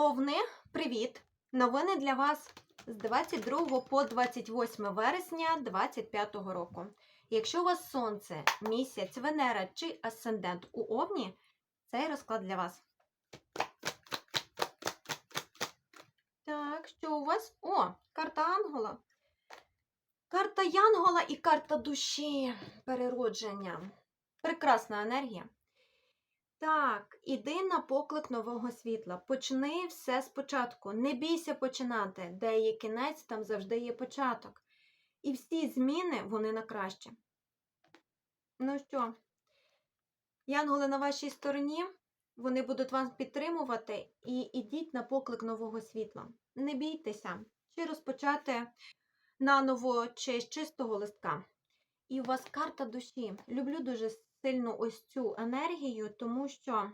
Овни, привіт! Новини для вас з 22 по 28 вересня 2025 року. Якщо у вас сонце, місяць, Венера чи асцендент у Овні, цей розклад для вас. Так, що у вас? О, карта Ангола. Карта Янгола і карта душі переродження. Прекрасна енергія. Так, іди на поклик нового світла. Почни все спочатку. Не бійся починати. Де є кінець, там завжди є початок. І всі зміни вони на краще. Ну що, янголи на вашій стороні, вони будуть вас підтримувати і ідіть на поклик нового світла. Не бійтеся, чи розпочати наново чи з чистого листка. І у вас карта душі. Люблю дуже сильно ось цю енергію, тому що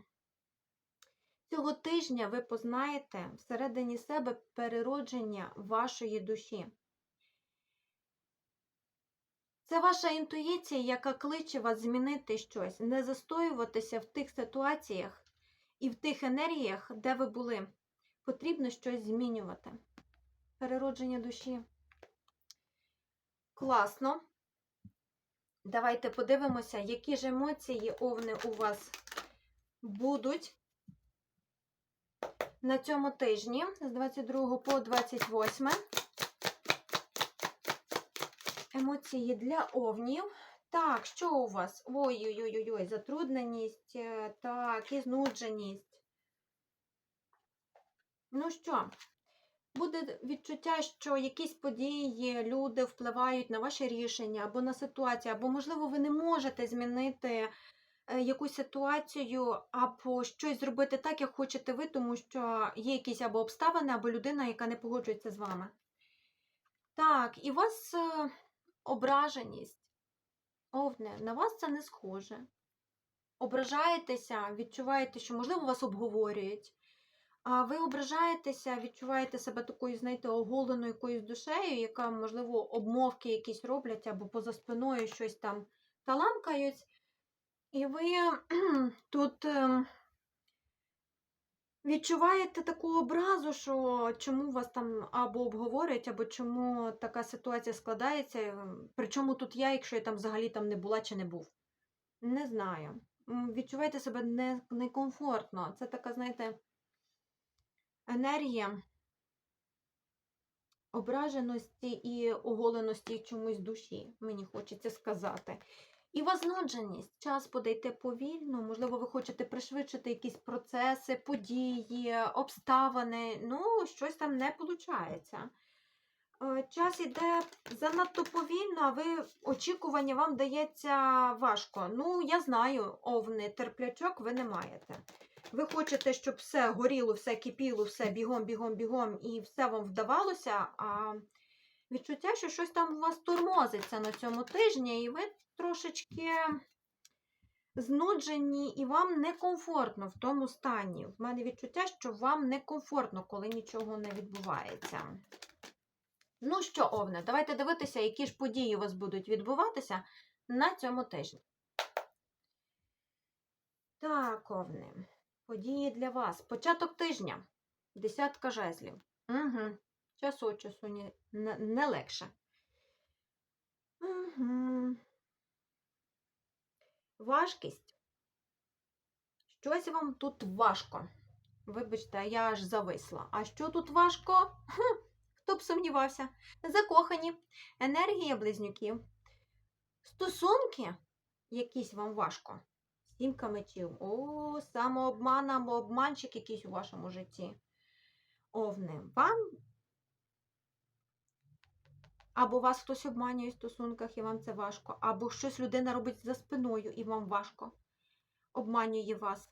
цього тижня ви познаєте всередині себе переродження вашої душі. Це ваша інтуїція, яка кличе вас змінити щось, не застоюватися в тих ситуаціях і в тих енергіях, де ви були. Потрібно щось змінювати. Переродження душі. Класно. Давайте подивимося, які ж емоції овни у вас будуть на цьому тижні з 22 по 28. Емоції для овнів. Так, що у вас? Ой-ой-ой, затрудненість, е, так, і знудженість. Ну що, буде відчуття, що якісь події, люди впливають на ваше рішення або на ситуацію, або, можливо, ви не можете змінити е, якусь ситуацію, або щось зробити так, як хочете ви, тому що є якісь або обставини, або людина, яка не погоджується з вами. Так, і у вас е, ображеність. Овне, на вас це не схоже. Ображаєтеся, відчуваєте, що, можливо, вас обговорюють. А ви ображаєтеся, відчуваєте себе такою, знаєте, оголеною якоюсь душею, яка, можливо, обмовки якісь роблять, або поза спиною щось там таламкають. І ви тут ем, відчуваєте таку образу, що чому вас там або обговорюють, або чому така ситуація складається. ем, Причому тут я, якщо я там взагалі там не була чи не був. Не знаю. Відчуваєте себе не, некомфортно. Це така, знаєте енергія ображеності і оголеності чомусь душі, мені хочеться сказати. І вознудженість. Час подайте повільно, можливо, ви хочете пришвидшити якісь процеси, події, обставини. Ну, щось там не виходить. Час іде занадто повільно, а ви очікування вам дається важко. Ну, я знаю, овни, терплячок ви не маєте. Ви хочете, щоб все горіло, все кипіло, все бігом, бігом, бігом, і все вам вдавалося, а відчуття, що щось там у вас тормозиться на цьому тижні, і ви трошечки знуджені, і вам некомфортно в тому стані. В мене відчуття, що вам некомфортно, коли нічого не відбувається. Ну що, Овне, давайте дивитися, які ж події у вас будуть відбуватися на цьому тижні. Так, Овне. Події для вас. Початок тижня. Десятка жезлів. Угу. Час від часу не, не, не легше. Угу. Важкість. Щось вам тут важко. Вибачте, я аж зависла. А що тут важко? Хто б сумнівався? Закохані, енергія близнюків. Стосунки якісь вам важко. Сімка мечів. О, самообман або обманщик якийсь у вашому житті. Овни. Вам або вас хтось обманює в стосунках, і вам це важко, або щось людина робить за спиною, і вам важко. Обманює вас.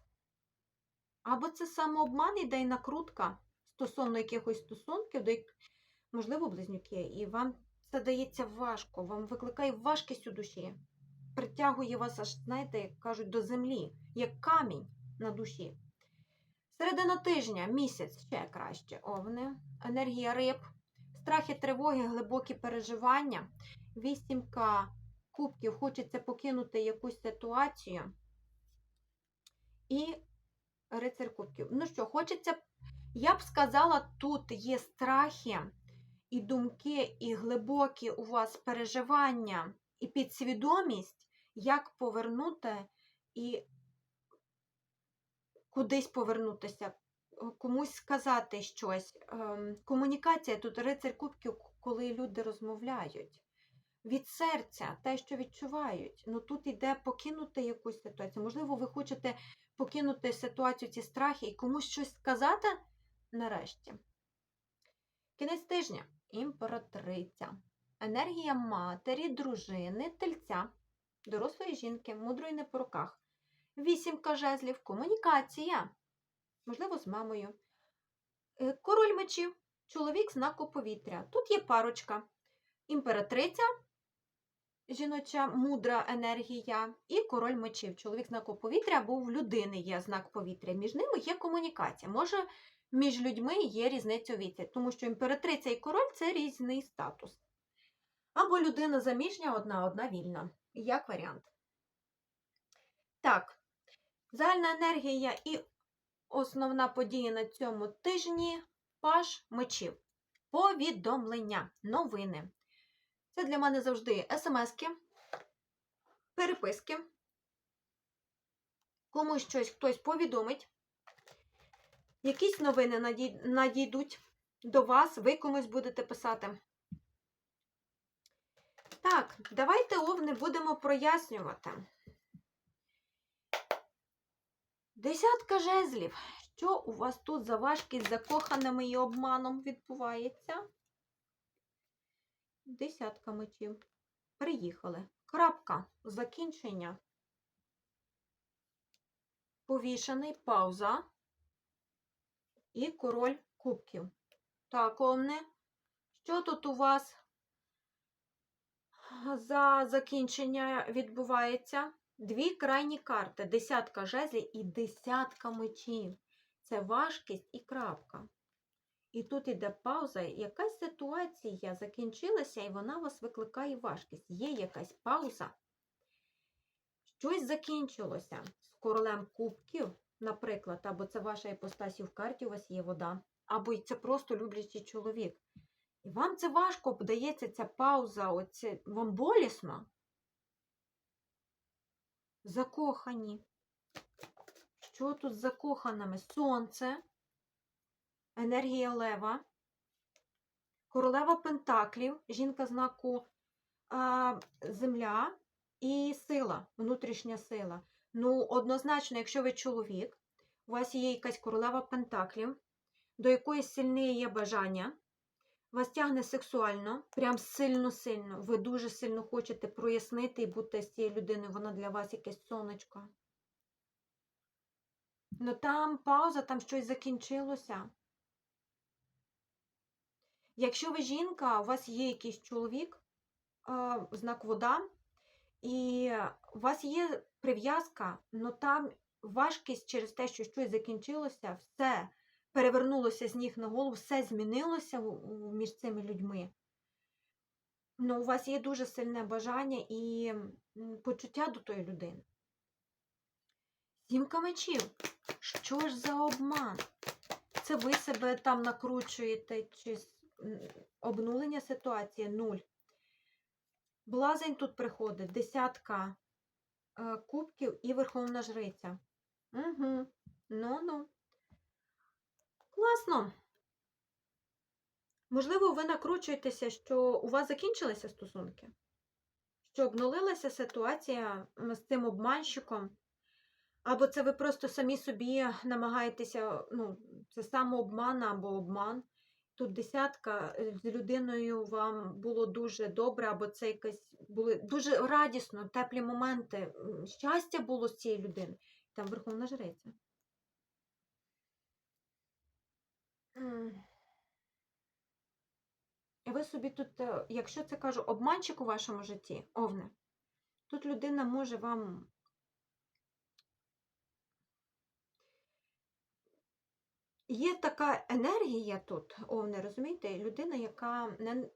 Або це самообман іде й накрутка стосовно якихось стосунків, до як- можливо, близнюки, і вам це дається важко, вам викликає важкість у душі притягує вас аж, знаєте, як кажуть, до землі, як камінь на душі. Середина тижня, місяць ще краще. Овни, енергія риб, страхи, тривоги, глибокі переживання, вісімка кубків, хочеться покинути якусь ситуацію. І рицар кубків. Ну що, хочеться Я б сказала, тут є страхи і думки, і глибокі у вас переживання, і підсвідомість, як повернути і кудись повернутися, е, комусь сказати щось. Ем, Комунікація тут рицарь кубків, коли люди розмовляють. Від серця, те, що відчувають. Ну тут йде покинути якусь ситуацію. Можливо, ви хочете покинути ситуацію, ці страхи і комусь щось сказати нарешті. Кінець тижня. Імператриця. Енергія матері, дружини, тельця, дорослої жінки, мудрої не по руках. Вісімка жезлів, комунікація. Можливо, з мамою. Е, Король мечів, чоловік знаку повітря. Тут є парочка. Імператриця, жіноча мудра енергія, і король мечів. Чоловік знаку повітря, бо в людини є знак повітря. Між ними є комунікація. Може, між людьми є різниця у віці, тому що імператриця і король це різний статус. Або людина заміжня, одна, одна вільна. Як варіант. Так, загальна енергія і основна подія на цьому тижні паш мечів. Повідомлення, новини. Це для мене завжди смски, переписки. Комусь щось хтось повідомить. Якісь новини надійдуть до вас, ви комусь будете писати. Так, давайте овни будемо прояснювати. Десятка жезлів. Що у вас тут за важкість закоханими і обманом відбувається? Десятка мечів. Приїхали. Крапка. Закінчення. Повішений. Пауза. І король кубків. Так, Овне. Що тут у вас за закінчення відбувається? Дві крайні карти. Десятка жезлів і десятка мечів. Це важкість і крапка. І тут іде пауза. Якась ситуація закінчилася, і вона вас викликає важкість. Є якась пауза. Щось закінчилося з королем кубків, наприклад, або це ваша іпостасі в карті, у вас є вода, або це просто люблячий чоловік. І вам це важко подається ця пауза, оце, вам болісно. Закохані. Що тут з закоханими? Сонце, енергія лева, королева пентаклів, жінка знаку а, земля і сила, внутрішня сила. Ну, однозначно, якщо ви чоловік, у вас є якась королева пентаклів, до якоїсь сильне є бажання, вас тягне сексуально, прям сильно-сильно. Ви дуже сильно хочете прояснити і бути з цією людиною, вона для вас якесь сонечко. Ну там пауза, там щось закінчилося. Якщо ви жінка, у вас є якийсь чоловік, знак вода, і у вас є прив'язка, але там важкість через те, що щось закінчилося, все перевернулося з ніг на голову, все змінилося між цими людьми. Ну, у вас є дуже сильне бажання і почуття до тої людини. Сімка мечів. Що ж за обман? Це ви себе там накручуєте, чи обнулення ситуації нуль. Блазень тут приходить, десятка е, кубків і верховна жриця. Угу. Ну-ну. Класно. Можливо, ви накручуєтеся, що у вас закінчилися стосунки, що обнулилася ситуація з цим обманщиком, або це ви просто самі собі намагаєтеся, ну, це самообман або обман. Тут десятка е, з людиною вам було дуже добре, або це якесь були дуже радісно, теплі моменти. Щастя було з цією людиною. Там верховна жриця. І ви собі тут, е, якщо це кажу, обманщик у вашому житті, овне, тут людина може вам. Є така енергія тут, овне, розумієте, людина, яка не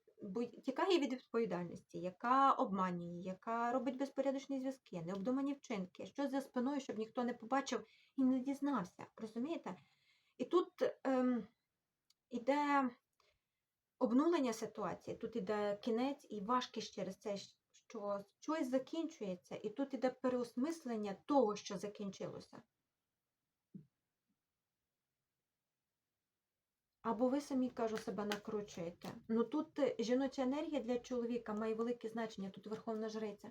тікає від відповідальності, яка обманює, яка робить безпорядочні зв'язки, необдумані вчинки, щось за спиною, щоб ніхто не побачив і не дізнався. Розумієте? І тут ем, іде обнулення ситуації, тут іде кінець і важкість через це, що щось закінчується, і тут іде переосмислення того, що закінчилося. Або ви самі, кажу, себе накручуєте. Ну тут е, жіноча енергія для чоловіка має велике значення, тут верховна жриця.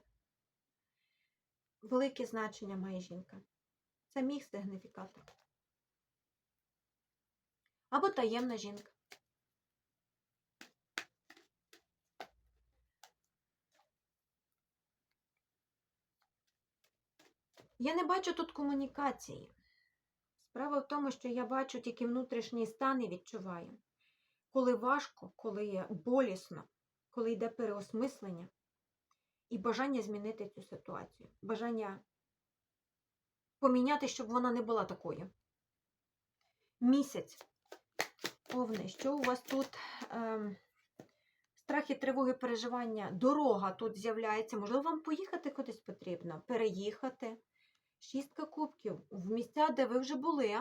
Велике значення має жінка. Це міг сигніфікатор. Або таємна жінка. Я не бачу тут комунікації. Справа в тому, що я бачу тільки внутрішній стан і відчуваю. Коли важко, коли болісно, коли йде переосмислення і бажання змінити цю ситуацію, бажання поміняти, щоб вона не була такою. Місяць. Овни, що у вас тут? Ем, страхи, тривоги, переживання, дорога тут з'являється. Можливо, вам поїхати кудись потрібно, переїхати. Шістка кубків в місця, де ви вже були.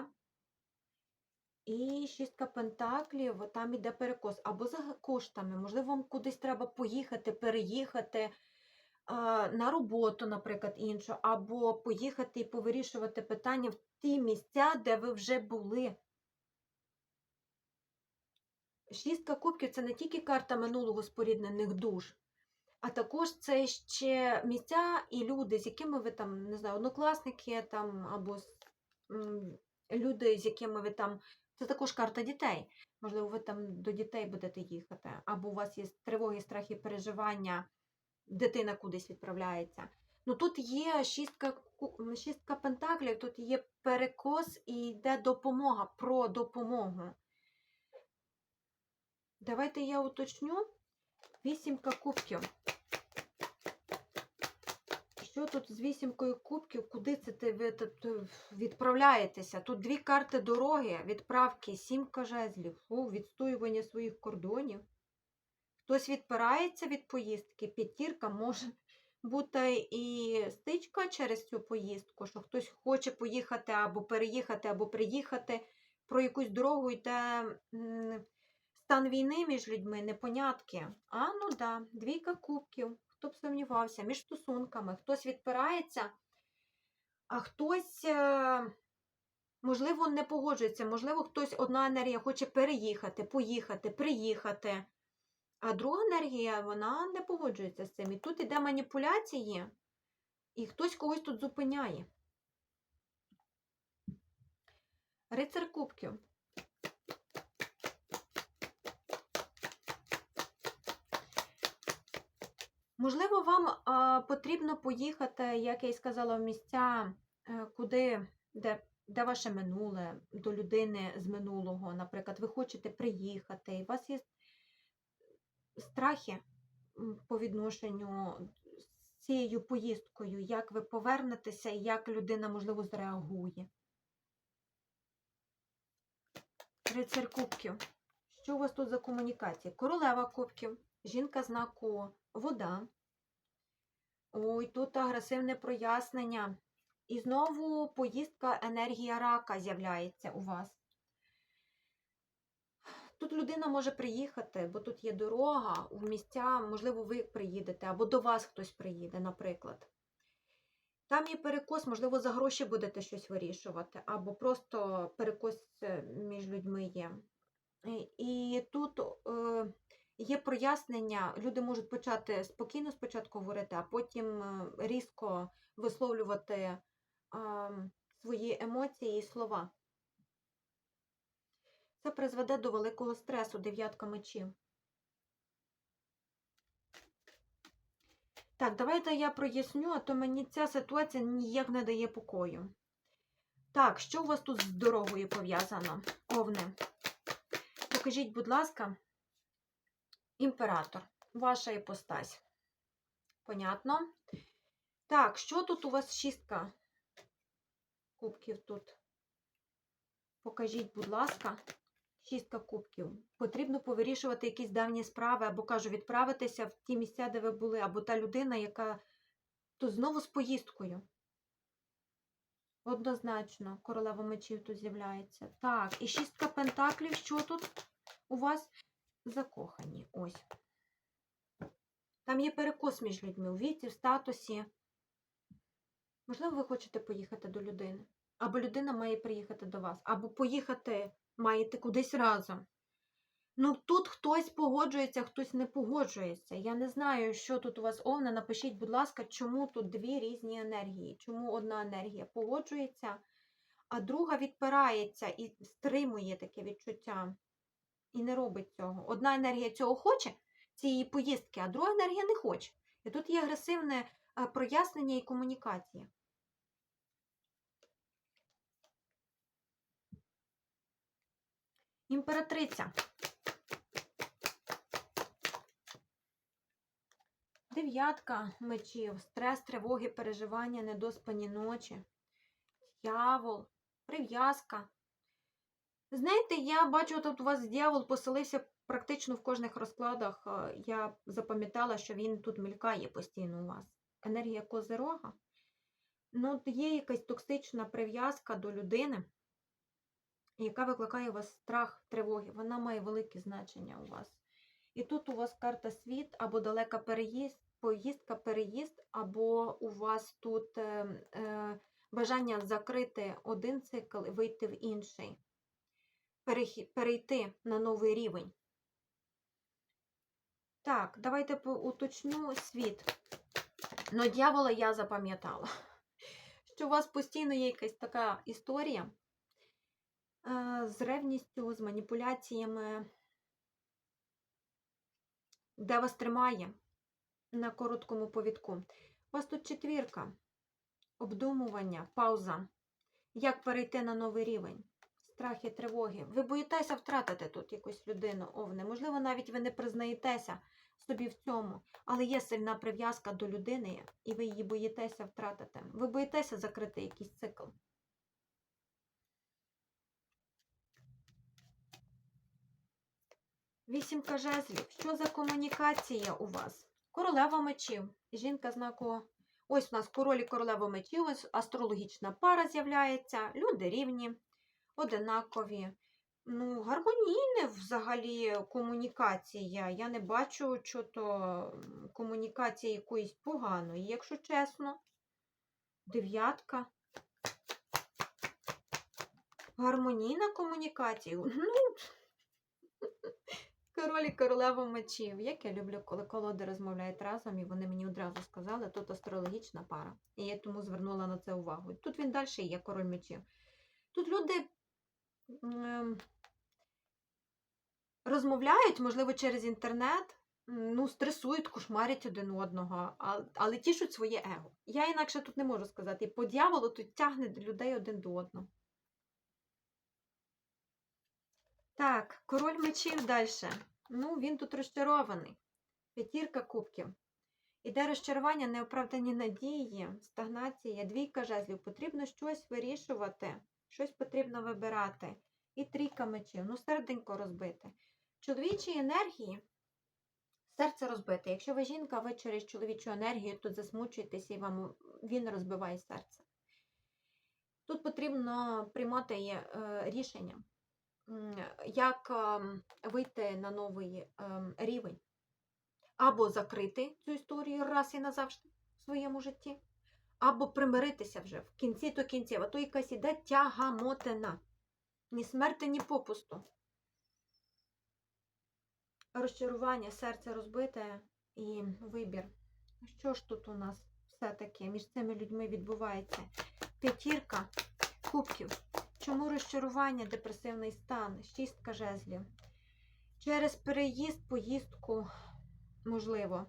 І шістка пентаклів, там іде перекос. Або за коштами. Можливо, вам кудись треба поїхати, переїхати а, на роботу, наприклад, іншу, або поїхати і повирішувати питання в ті місця, де ви вже були. Шістка кубків це не тільки карта минулого споріднених душ, а також це ще місця і люди, з якими ви там, не знаю, однокласники там, або люди, з якими ви там. Це також карта дітей. Можливо, ви там до дітей будете їхати, або у вас є тривоги, страхи, переживання, дитина кудись відправляється. Ну тут є шістка, шістка пентаклів, тут є перекос і йде допомога про допомогу. Давайте я уточню. Вісімка кубків. Що тут з вісімкою кубків? Куди це ти відправляєтеся? Тут дві карти дороги, відправки, сімка жезлів, о, відстоювання своїх кордонів. Хтось відпирається від поїздки, п'ятірка може бути і стичка через цю поїздку, що хтось хоче поїхати або переїхати, або приїхати. Про якусь дорогу йде стан війни між людьми, непонятки. А, ну да, двійка кубків. Хто б сумнівався, між стосунками. Хтось відпирається, а хтось, е, можливо, не погоджується. Можливо, хтось одна енергія хоче переїхати, поїхати, приїхати. А друга енергія, вона не погоджується з цим. І тут іде маніпуляції, і хтось когось тут зупиняє. Рицар кубків. Можливо, вам потрібно поїхати, як я й сказала, в місця, е, куди, де, де ваше минуле, до людини з минулого. Наприклад, ви хочете приїхати, і у вас є страхи по відношенню з цією поїздкою, як ви повернетеся і як людина, можливо, зреагує. Рицар кубків. Що у вас тут за комунікація? Королева кубків, жінка знаку вода. Ой, тут агресивне прояснення. І знову поїздка енергія рака з'являється у вас. Тут людина може приїхати, бо тут є дорога в місця, можливо, ви приїдете, або до вас хтось приїде, наприклад. Там є перекос, можливо, за гроші будете щось вирішувати, або просто перекос е, між людьми є. І- І тут е, є прояснення, люди можуть почати спокійно спочатку говорити, а потім е, різко висловлювати свої емоції і слова. Це призведе до великого стресу, дев'ятка мечів. Так, давайте я проясню, а то мені ця ситуація ніяк не дає покою. Так, що у вас тут з дорогою пов'язано? Овне. Покажіть, будь ласка, імператор, ваша іпостась. Понятно? Так, що тут у вас шістка кубків тут? Покажіть, будь ласка, шістка кубків. Потрібно повирішувати якісь давні справи, або кажу, відправитися в ті місця, де ви були, або та людина, яка тут знову з поїздкою. Однозначно, королева мечів тут з'являється. Так, і шістка пентаклів, що тут? у вас закохані. Ось. Там є перекос між людьми у віці, в статусі. Можливо, ви хочете поїхати до людини. Або людина має приїхати до вас, або поїхати маєте кудись разом. Ну, тут хтось погоджується, хтось не погоджується. Я не знаю, що тут у вас овна. Напишіть, будь ласка, чому тут дві різні енергії? Чому одна енергія погоджується, а друга відпирається і стримує таке відчуття. І не робить цього. Одна енергія цього хоче, цієї поїздки, а друга енергія не хоче. І тут є агресивне е, прояснення і комунікація. Імператриця. Дев'ятка мечів, стрес, тривоги, переживання, недоспані ночі, дьявол, прив'язка. Знаєте, я бачу, тут у вас дьявол поселився практично в кожних розкладах. Я запам'ятала, що він тут мелькає постійно у вас. Енергія козирога. Ну, є якась токсична прив'язка до людини, яка викликає у вас страх, тривоги. Вона має велике значення у вас. І тут у вас карта світ або далека переїзд, поїздка, переїзд, або у вас тут е, е, бажання закрити один цикл і вийти в інший, перейти на новий рівень. Так, давайте уточню світ. Ну, дьявола я запам'ятала, що у вас постійно є якась така історія е, з ревністю, з маніпуляціями, де вас тримає на короткому повідку. У вас тут четвірка, обдумування, пауза. Як перейти на новий рівень? Страхи, тривоги. Ви боїтеся втратити тут якусь людину, овне. Можливо, навіть ви не признаєтеся собі в цьому, але є сильна прив'язка до людини, і ви її боїтеся втратити. Ви боїтеся закрити якийсь цикл. Вісімка жезлів. Що за комунікація у вас? Королева мечів. Жінка знаку. Ось у нас король і королева мечів, ось астрологічна пара з'являється. Люди рівні, одинакові. Ну, гармонійне взагалі комунікація. Я не бачу, що то комунікація якоїсь поганої, якщо чесно. Дев'ятка. Гармонійна комунікація. Ну, Король і королева мечів. Як я люблю, коли колоди розмовляють разом, і вони мені одразу сказали, тут астрологічна пара. І я тому звернула на це увагу. Тут він далі є король мечів. Тут люди розмовляють, можливо, через інтернет, ну, стресують, кошмарять один одного, але тішуть своє его. Я інакше тут не можу сказати. І по дьяволу тут тягне людей один до одного. Так, король мечів далі. Ну, він тут розчарований. П'ятірка кубків. Іде розчарування, неоправдані надії, стагнація, двійка жезлів. Потрібно щось вирішувати, щось потрібно вибирати. І трійка мечів. Ну, серденько розбите. Чоловічі енергії, серце розбите. Якщо ви жінка, ви через чоловічу енергію тут засмучуєтеся і вам він розбиває серце. Тут потрібно приймати е, рішення як ем, вийти на новий ем, рівень, або закрити цю історію раз і назавжди в своєму житті, або примиритися вже в кінці то кінців, а то якась іде тягамотина. Ні смерти, ні попусту. Розчарування, серце розбите і вибір. Що ж тут у нас все-таки між цими людьми відбувається? П'ятірка кубків. Чому розчарування, депресивний стан, шістка жезлів? Через переїзд, поїздку, можливо,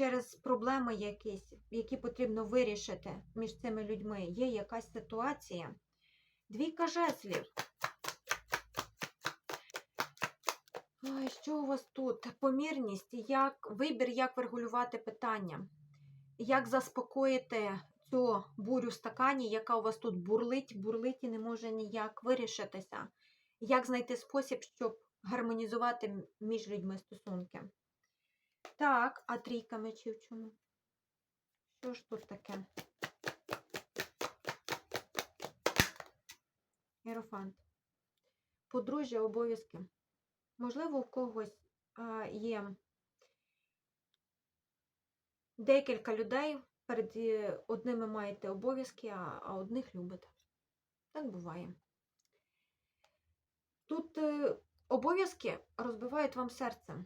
через проблеми якісь, які потрібно вирішити між цими людьми. Є якась ситуація. Двійка жезлів. Ой, що у вас тут? Помірність, як вибір, як врегулювати питання, як заспокоїти цю бурю в стакані, яка у вас тут бурлить, бурлить і не може ніяк вирішитися. Як знайти спосіб, щоб гармонізувати між людьми стосунки? Так, а трійка мечів чому? Що ж тут таке? Єрофант. подружжя обов'язки. Можливо, в когось а, є декілька людей, перед е, одними маєте обов'язки, а, а одних любите. Так буває. Тут е, обов'язки розбивають вам серце.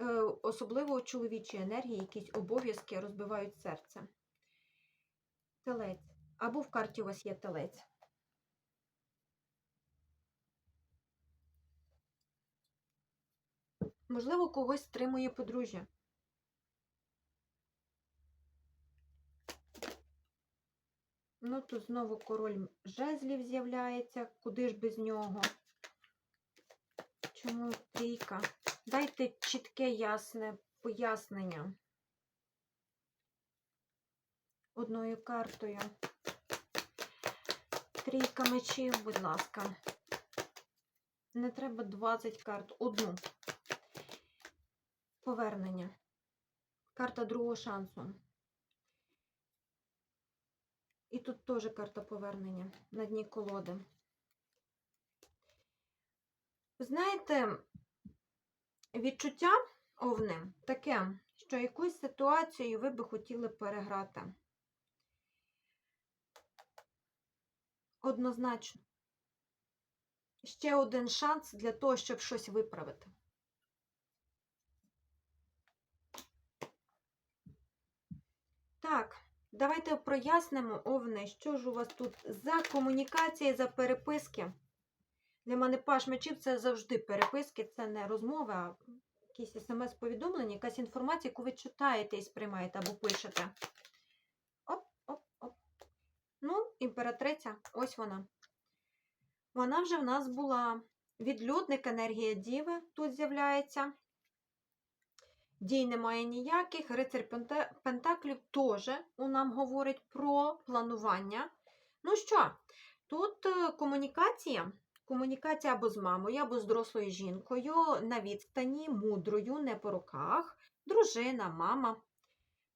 Е, особливо чоловічі енергії, якісь обов'язки розбивають серце. Телець. Або в карті у вас є телець. Можливо, когось стримує подружжя. Ну, тут знову король жезлів з'являється. Куди ж без нього? Чому трійка? Дайте чітке, ясне пояснення. Одною картою. Трійка мечів, будь ласка. Не треба 20 карт. Одну. Повернення. Карта другого шансу. І тут теж карта повернення на дні колоди. Знаєте, відчуття овни таке, що якусь ситуацію ви би хотіли переграти. Однозначно. Ще один шанс для того, щоб щось виправити. Так, давайте прояснимо, Овне, що ж у вас тут за комунікація, за переписки. Для мене паш мечів це завжди переписки, це не розмови, а якісь смс-повідомлення, якась інформація, яку ви читаєте і сприймаєте або пишете. Оп, оп, оп. Ну, імператриця, ось вона. Вона вже в нас була. Відлюдник, енергія Діви тут з'являється. Дій немає ніяких. Рицар Пентаклів теж нам говорить про планування. Ну що, тут е, комунікація. Комунікація або з мамою, або з дорослою жінкою на відстані, мудрою, не по руках, дружина, мама,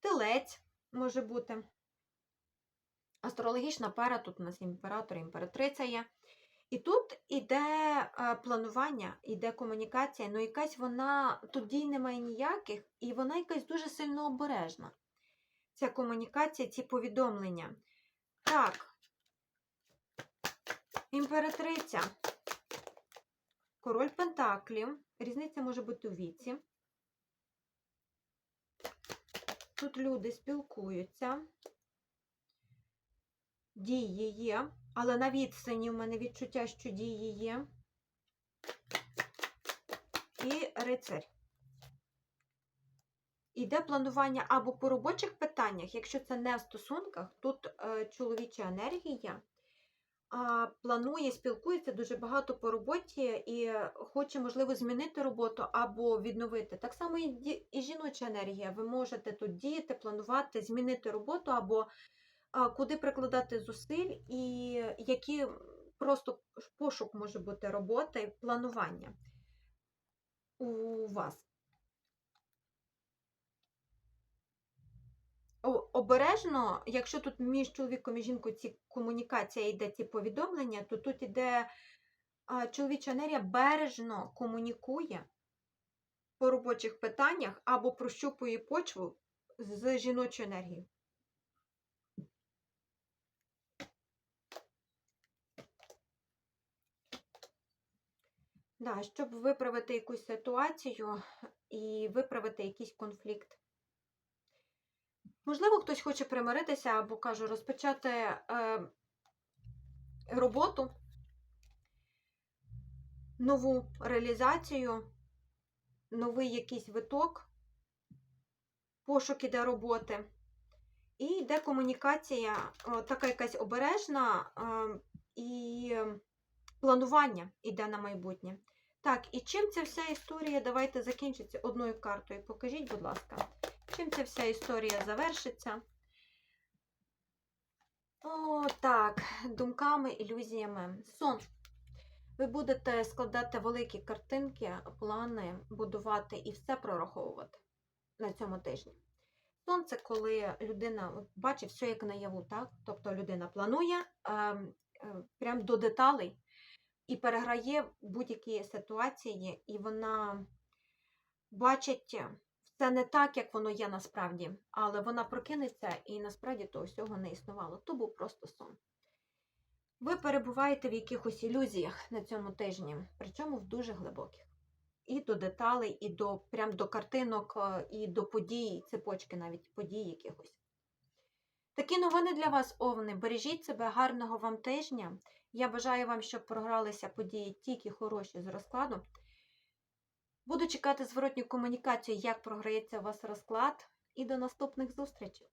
телець може бути. Астрологічна пара, тут у нас імператор, імператриця є. І тут іде е, планування, іде комунікація, ну якась вона, тут дій немає ніяких, і вона якась дуже сильно обережна. Ця комунікація, ці повідомлення. Так, імператриця, король Пентаклів, різниця може бути у віці. Тут люди спілкуються, дії є, але на відстані в мене відчуття, що дії є. І рицарь. Іде планування або по робочих питаннях, якщо це не в стосунках, тут е, чоловіча енергія планує, спілкується дуже багато по роботі і хоче, можливо, змінити роботу або відновити. Так само і, і жіноча енергія. Ви можете тут діяти, планувати, змінити роботу або куди прикладати зусиль, і які просто пошук може бути роботи, планування у вас. Обережно, якщо тут між чоловіком і жінкою ці комунікація йде ці повідомлення, то тут іде чоловіча енергія бережно комунікує по робочих питаннях або прощупує почву з жіночою енергією. Да, щоб виправити якусь ситуацію і виправити якийсь конфлікт. Можливо, хтось хоче примиритися або кажу, розпочати е, роботу, нову реалізацію, новий якийсь виток, пошук іде роботи. І йде комунікація, о, така якась обережна е, і планування йде на майбутнє. Так, і чим ця вся історія, давайте закінчиться одною картою. Покажіть, будь ласка. Чим ця вся історія завершиться? О, так, думками, ілюзіями. Сон. Ви будете складати великі картинки, плани, будувати і все прораховувати на цьому тижні. Сон це коли людина бачить все як наяву, так? Тобто людина планує е, е, прям до деталей і переграє будь-які ситуації, і вона бачить все не так, як воно є насправді, але вона прокинеться і насправді того всього не існувало. То був просто сон. Ви перебуваєте в якихось ілюзіях на цьому тижні, причому в дуже глибоких. І до деталей, і до прям до картинок, е, і до подій, цепочки навіть подій якихось. Такі новини для вас, овни. Бережіть себе, гарного вам тижня. Я бажаю вам, щоб програлися події тільки хороші з розкладу. Буду чекати зворотню комунікацію, як програється у вас розклад. І до наступних зустрічей!